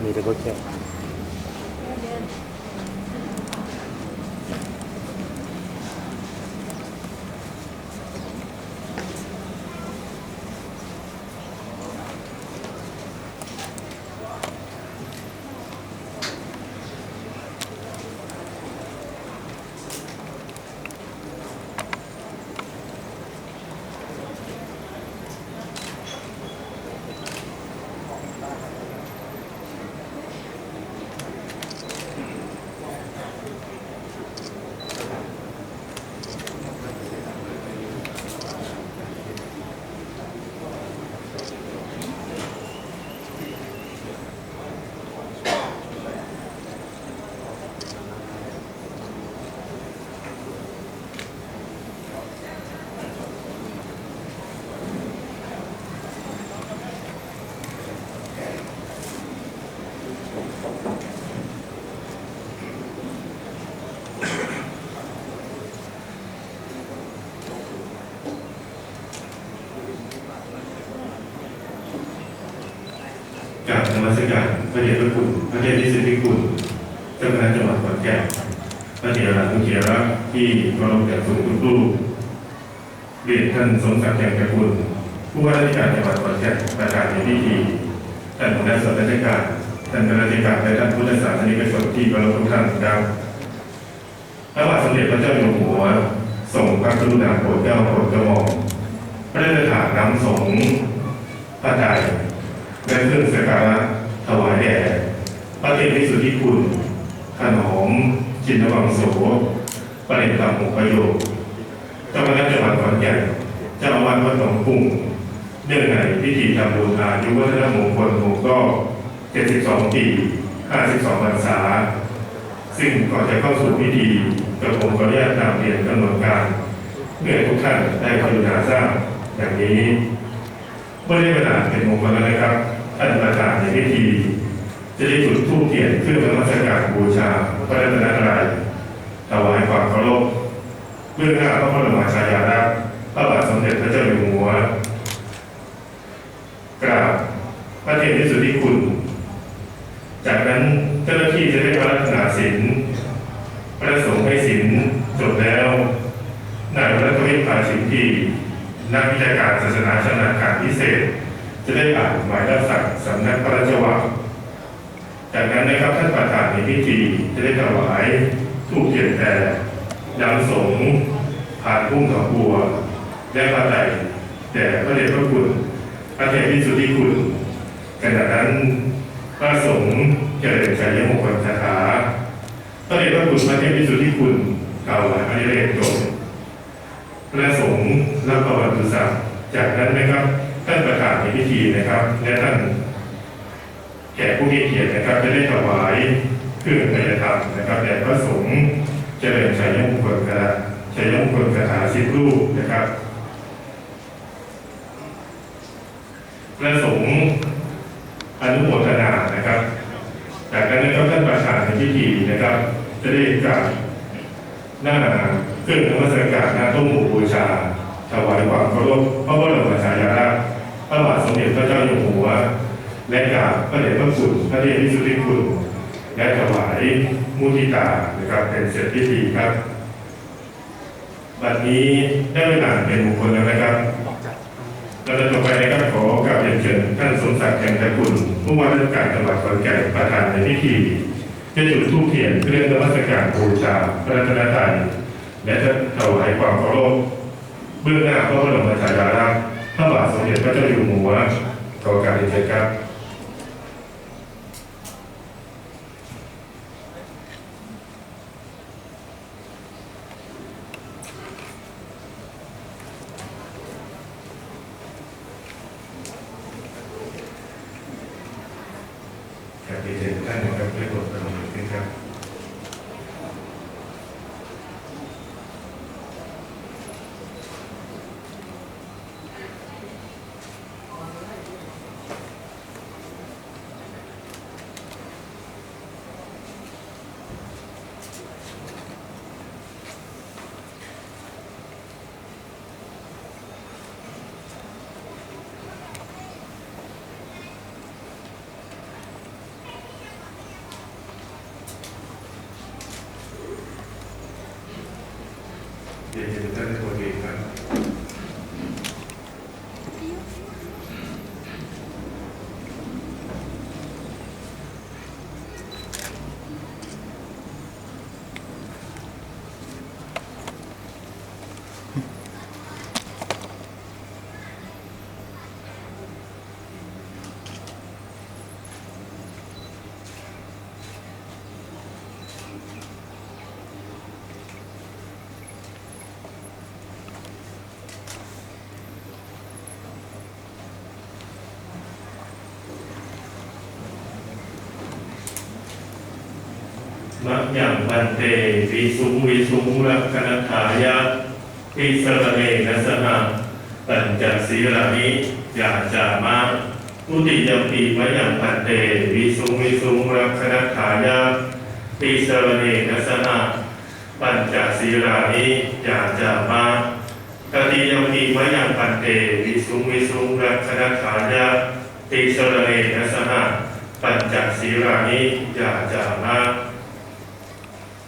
見るごきや。 มัสการพระเดชพระคุณพระเดชที่สุทธิคุณเจ้าคณะจังหวัดขอนแก่นพระเถระทุกเถระที่เคารพอย่างสูงทุกรูปเรียนท่านสมศักดิ์แจ่มกคุณ ผู้ว่าราชการจังหวัดขอนแก่นประธานในพิธีท่านหัวหน้าส่วนราชการท่านข้าราชการและท่านพุทธศาสนิกชนที่เคารพทุกท่านครับพระบาทสมเด็จพระเจ้าอยู่หัวทรงพระกรุณาโปรดเกล้าโปรดกระหม่อมพระราชทานน้ำสงฆ์พระไตรและเครื่องสักการะถวายแด่พระเท พิคุณขนอมจินวังโสประเด็นตามหกประโยคเจ้าคณะจังหวัดขอนแก่นเจ้าอาวาสวัดหนองกุ้งเนื่องในพิธีทำบุญอายุวัฒนมงคลหกก็ 72 ปี 52พรรษา ซึ่งก่อนจะเข้าสู่พิธีกระผมขออนุญาตนำเรียนกำหนดการเมื่อทุกท่านได้กรุณาทราบอย่างนี้เมื่อได้เวลาเป็นมงคลแล้วนะครับท่านประธานในพิธี จะได้จุดธูปเทียนเครื่องนมัสการบูชาพระรัตนตรัยถวายความเคารพเบื้องหน้าพระบรมฉายาลักษณ์พระบาทสมเด็จพระเจ้าอยู่หัวกราบพระเทพวิสุทธิคุณ จากนั้นเจ้าหน้าที่จะได้พระรัตนาศิลป์พระสงฆ์ให้ศิลจบแล้วนายรัตวิทย์ภาชิมพีนักวิชาการศาสนาชำนาญการพิเศษ จะได้อ่านหมายรับสั่งสำนักพระราชวัง จากนั้นนะครับท่านประธานในพิธีจะได้ถวายทูปเทียนแต่ยำสงผ่านพุ่มดอกบัว และพระไตรแด่พระเดชพระคุณพระเทพวิสุทธิคุณขณะนั้นพระสงฆ์เจริญชัยมงคลคาถาพระเดชพระคุณพระเทพวิสุทธิคุณกล่าวหลายอริเรกจบพระสงฆ์รับประวัติศาสตร์จากนั้นนะครับท่านประธานในพิธีนะครับ และท่าน ก่ผู้มีเกียรตินะครับจะได้ถวายเครื่องกายธรรมนะครับแด่พระสงฆ์เจริญชัยมงคลคาถาชัยมงคลคาถาสิบรูปนะครับพระสงฆ์อนุโมทนานะครับ จากนั้นนะครับท่านประธานในพิธีนะครับ จะได้กราบหน้าเครื่องนมัสการหน้าต้มหมูบูชาถวายความเคารพพระบรมฉายาลักษณ์พระบาทสมเด็จพระเจ้าอยู่หัว และกราบพระเดชพระคุณพระเดชวิสุทธิคุณ และถวายมุทิตานะครับเป็นเสร็จพิธีครับบัดนี้ได้เวลาเป็นมงคลแล้วนะครับเราจะต่อไปนะครับขอกราบเรียนเชิญท่านสมศักดิ์แห่งตระคุณผู้ว่าราชการจังหวัดขอนแก่นประธานในพิธีจะจุดธูปเทียนเครื่องนมัสการบูชาพระรัตนตรัยและจะถวายความเคารพเบื้องหน้าพระบรมฉายาลักษณ์พระบาทสมเด็จพระเจ้าอยู่หัวขอการเรียนเชิญครับ อยากเรียนเชิญท่านนะครับได้โปรดประนมมือขึ้นครับ เรียนเชิญท่านตัวเองครับ มัจยังพันเตวิสุงวิสุงรักขณทายะทิสระเนนสหะปัญจศีลานิยาจามาทุติยมปีมัจยังพันเตวิสุงวิสุงรักขณทายะทิสระเนนสหะปัญจศีลานิยาจามาตติยมปีมัจยังพันเตวิสุงวิสุงรักขณทายะทิสระเนนสหะปัญจศีลานิยาจามา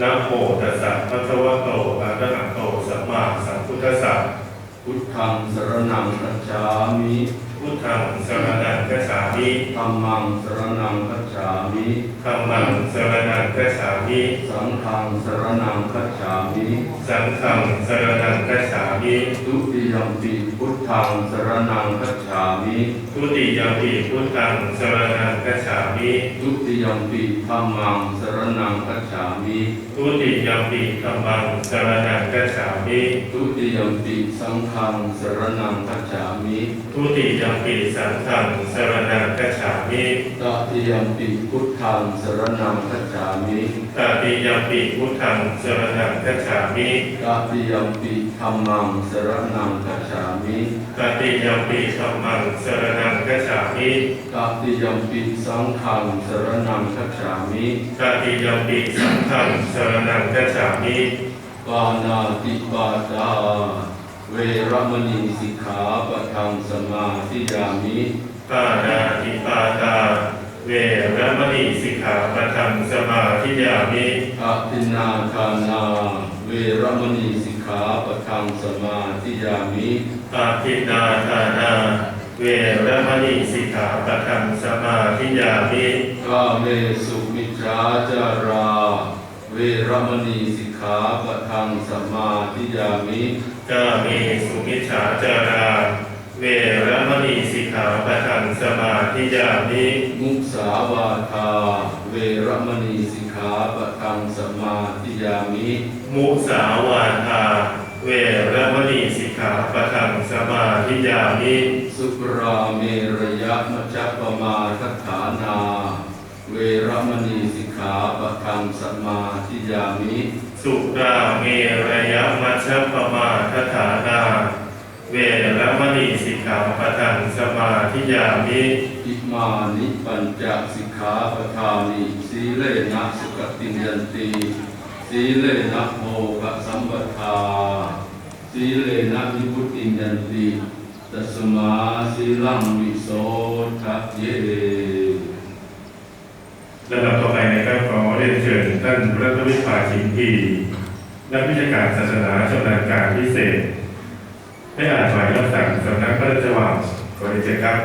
นะโมตัสสะภะคะวะโตอะระหะโตสัมมาสัมพุทธัสสะพุทธังสรณังคัจฉามิ พุทธังสรณังคัจฉามิธัมมังสรณังคัจฉามิธัมมังสรณังคัจฉามิ สังฆังสรณังคัจฉามิสังฆังสรณังคัจฉามิทุติยมปิพุทธังสรณังคัจฉามิทุติยมปีพุทธังสรณังคัจฉามิทุติยมปิธัมมังสรณังคัจฉามิทุติยมปีธัมมังสรณังคัจฉามิทุติยมปิสังฆังสรณังคัจฉามิทุติยมปีสังฆังสรณังคัจฉามิตติยมปิพุทธังสรณังคัจฉามิตติยมปีพุทธังสรณังคัจฉามิตติยมปิธัมมังสรณังคัจฉามิตติยมปีธัมมังสรณังคัจฉามิตติยมปิสังฆังสรณังคัจฉามิตติยมปีสังฆังสรณังคัจฉามิปานาติปาตา เวรมณีสิกขาปะทังสมาธิยามิปานาติปาตา เวรมณีสิกขาปะทังสมาธิยามิอภินนาทานา เวรมณีสิกขาปะทังสมาธิยามิอาทินนาทานา เวรมณีสิกขาปะทังสมาธิยามิกาเมสุมิจฉาจารา เวรมณีสิกขาปะทังสมาธิยามิ กาเมสุมิจฉาจารา เวรมณีสิกขาปะทังสมาธิยามิมุสาวาทา เวรมณีสิกขาปะทังสมาธิยามิ มุสาวาทา เวรมณีสิกขาปะทังสมาธิยามิสุปราเมระยะมัจจปมาทัฏฐานา เวรมณีสิกขาปะทังสมาธิยามิ สุราเมรยมัชฌปมาทฐานา เวรมณีสิกขาปะทังสมาธิยามิ อิมานิปัญจสิกขาปทานิสีเลนะสุขติยันติสีเลนะโภคสัมปทาสีเลนะวิพุตติยันติตัสมาสีลังวิโสทะเยลำดับต่อไปนะครับขอเรียนเชิญท่านรัฐวิภาชิมพีนักวิชาการศาสนาชำนาญการพิเศษ ให้อ่านหมายรับสั่งสำนักพระราชวังขอเรียนเชิญครับ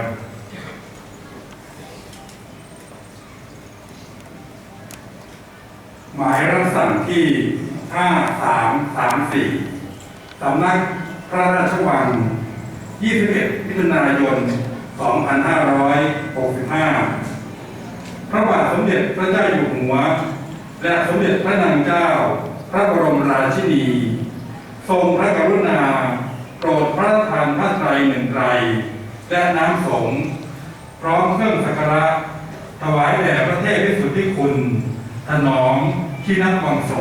หมายรับสั่งที่ 5334 สำนักพระราชวัง 21มิถุนายน 2565 พระบาทสมเด็จพระเจ้าอยู่หัว และสมเด็จพระนางเจ้า พระบรมราชินี ทรงพระกรุณา โปรดพระราชทานผ้าไตรหนึ่งไตร และน้ำสงฆ์พร้อมเครื่องสักการะถวายแด่พระเทพวิสุทธิคุณถนอมที่นักวังโส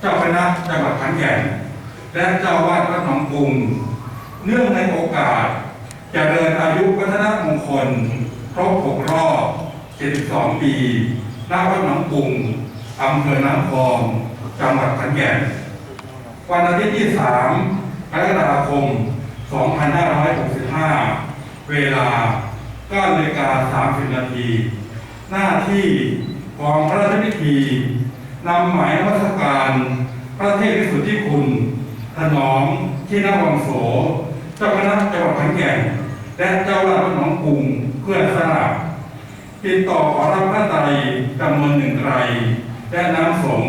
เจ้าคณะจังหวัดขอนแก่นและเจ้าวาดวัดหนองกรุง เนื่องในโอกาสจเจริญอายุวัฒนมงคล ครบ6รอบ 72 ปีณวัดหนองกรุงอำเภอน้ำพอง จังหวัดขอนแก่น วันอาทิตย์ที่ 3 กรกฎาคม 2565 เวลา9นาฬิกา30 นาที หน้าที่กองพระราชพิธีนำหมายนมัสการพระเทพวิสุทธิคุณถนอมที่นวังโส เจ้าคณะจังหวัดขอนแก่นและเจ้าราชหนองกรุงเพื่อทราบติดต่อขอรับพระไตรจำนวนหนึ่งไตรและน้ำสง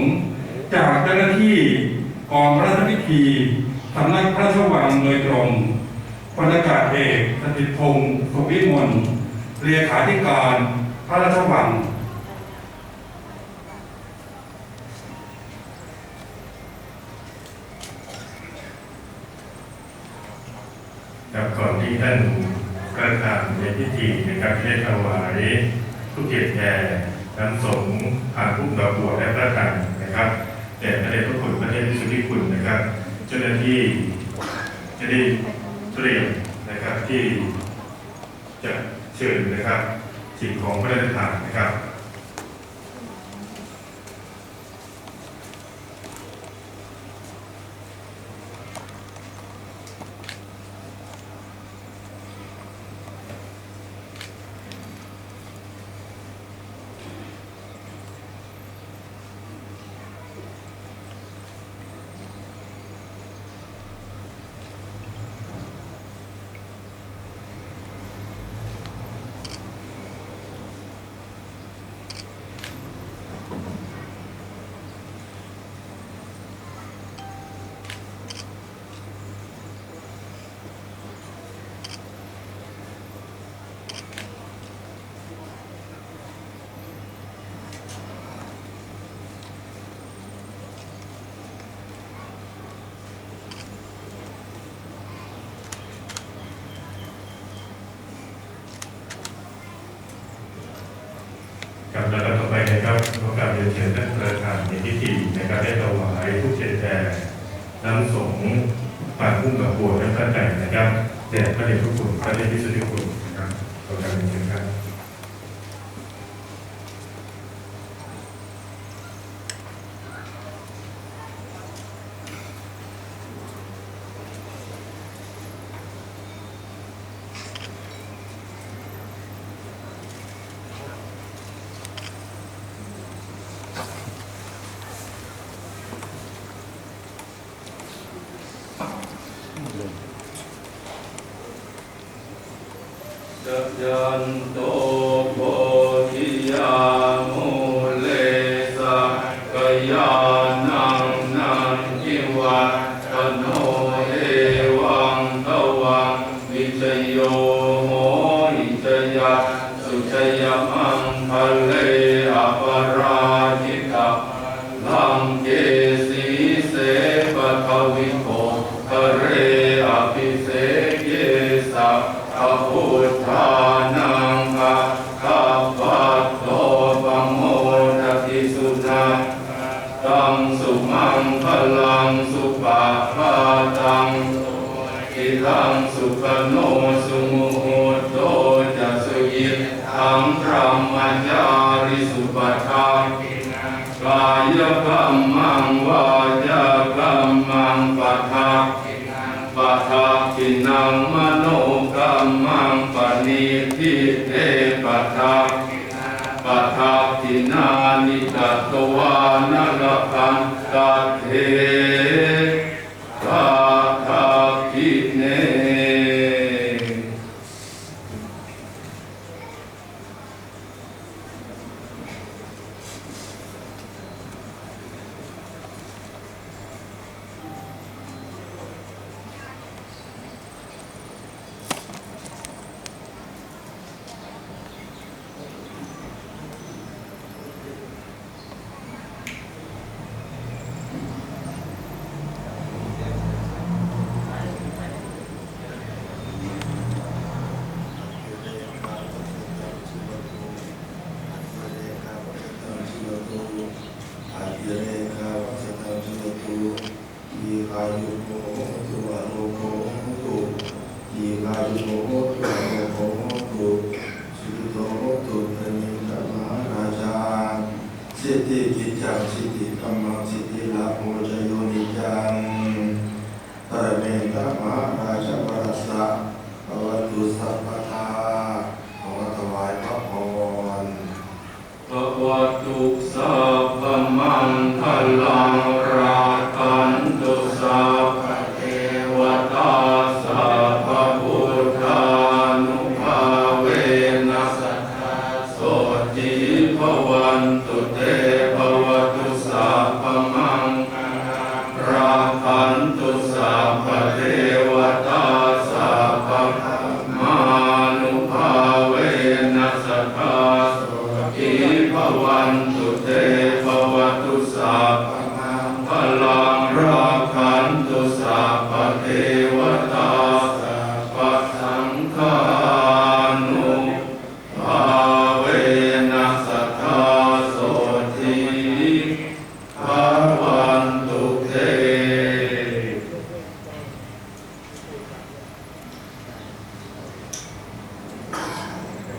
จากเจ้าหน้าที่กองพระราชพิธี สำนักพระราชวังโดยตรงพลอากาศเอกสถิตพงศ์สุวิมลเรียขาธิการพระราชวังครับก่อนที่ท่านประธานในพิธีนะครับได้ถวายทุกเกียรติแด่น้ำสงฆ์ผ่านผู้ดอกบัวและพระทานนะครับแด่พระเดชพระคุณพระเทพวิสุทธิคุณนะครับ เจ้าหน้าที่จะได้เตรียมนะครับที่จะเชิญนะครับสิ่งของพระราชทานนะครับ ครับแล้วต่อไปนะครับต้องการเรียนเชิญท่านประธานในพิธีนะครับได้ถวายผู้เจริญแด่น้ำสงฆ์ปานพุ่มกับบัวและพระแต่งนะครับแด่พระเดชพระคุณพระเดชพิสุทธิคุณนะครับต้องการเรียนเชิญครับ สัจจันโตโพธิยามุเลสั ก ณิทิเตปะทาปะทาทินานิตตวานรกันตัตเท value สทธาโสอิภวันตุเตภวตุสัพพลังรักขันตุสัพพเทวตาสัพพสังฆานุภาเวนัสทธาโสติภวันตุเต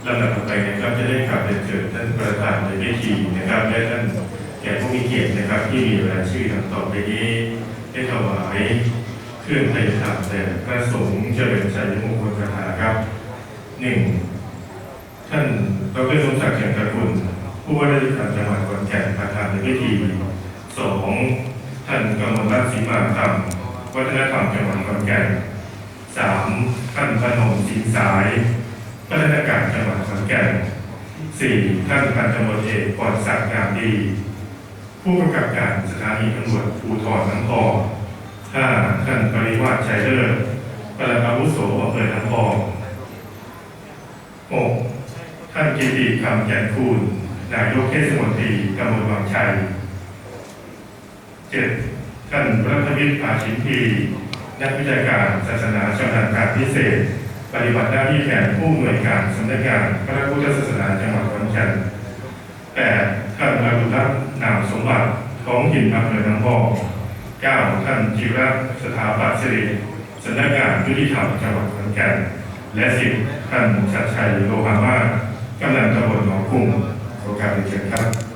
ลำดับต่อไปนะครับจะได้กลับเรียนเชิญท่านประธานในพิธีนะครับและท่านแขกผู้มีเกียรตินะครับ ที่มีรายชื่อดังต่อไปนี้ได้ถวายเครื่องไถ่ธรรมแด่พระสงฆ์เจริญชัยมงคลคาถาครับหนึ่งท่านดรสมศักดิ์เขียนตระกุลผู้ว่าราชการจังหวัดขอนแก่นประธานในพิธีสองท่านกำมลรัตน์ศรีมาธรรม วัฒนธรรมจังหวัดขอนแก่นสามท่านพนมสินสายพัฒนาการจังหวัดขอนแก่น 4. ท่านพันตำรวจเอกปอดศักดิ์งามดี ผู้กำกับการสถานีตำรวจภูธรน้ำพอง 5. ท่านปริวาสชัยเลิศปลัดอาวุโสอำเภอน้ำพอง 6. ท่านกิติคำแก่นคูณนายกเทศมนตรีตำบลวังชัย 7. ท่านรัฐวิทย์อาชิมพีนักวิชาการศาสนาชำนาญการพิเศษ ปฏิบัติหน้าที่แทนผู้อำนวยการสำนักงานพระพุทธศาสนาจังหวัดขอนแก่น 8. ท่านอรุรัตน์นามสมบัติท้องถิ่นอำเภอน้ำพอง 9. ท่านจิรัตน์สถาปัตย์สิริสำนักงานยุติธรรมจังหวัดขอนแก่นและ 10. ท่านชัดชัยโลหามา กำนันตำบลหนองกุ้งขอการเรียนเชิญครับครับ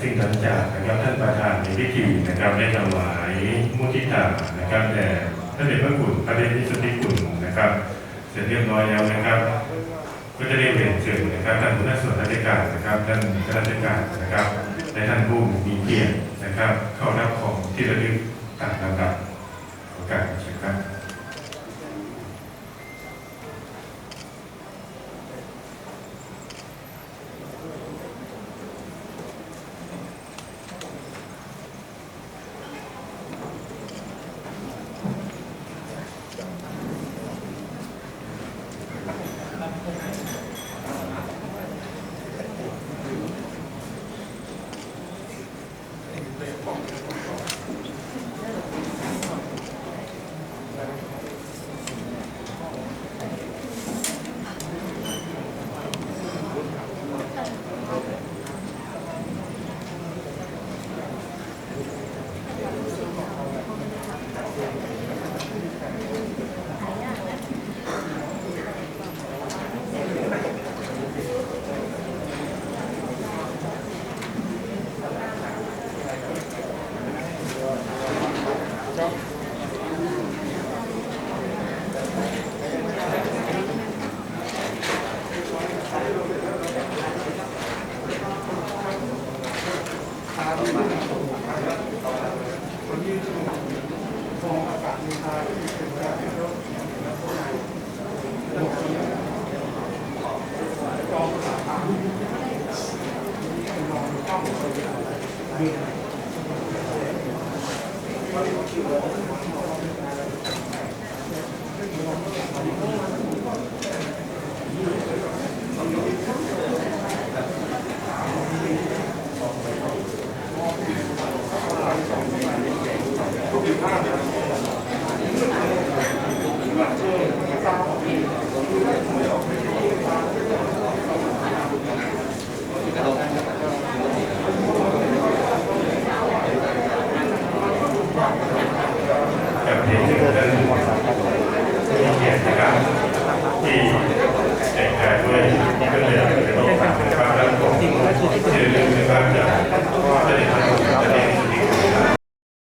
ซึ่งหลังจากนะครับท่านประธานในพิธีนะครับได้ถวายมุทิตานะครับแด่ท่านเดชพระคุณพระเดชพระสุทธิคุณนะครับ เสร็จเรียบร้อยแล้วนะครับ ก็จะได้เรียนเชิญนะครับท่านผู้นักส่วนราชการนะครับท่านข้าราชการนะครับและท่านผู้มีเกียรตินะครับ เข้ารับของที่ระลึกต่ามลำดับขอการเชิญครับ กั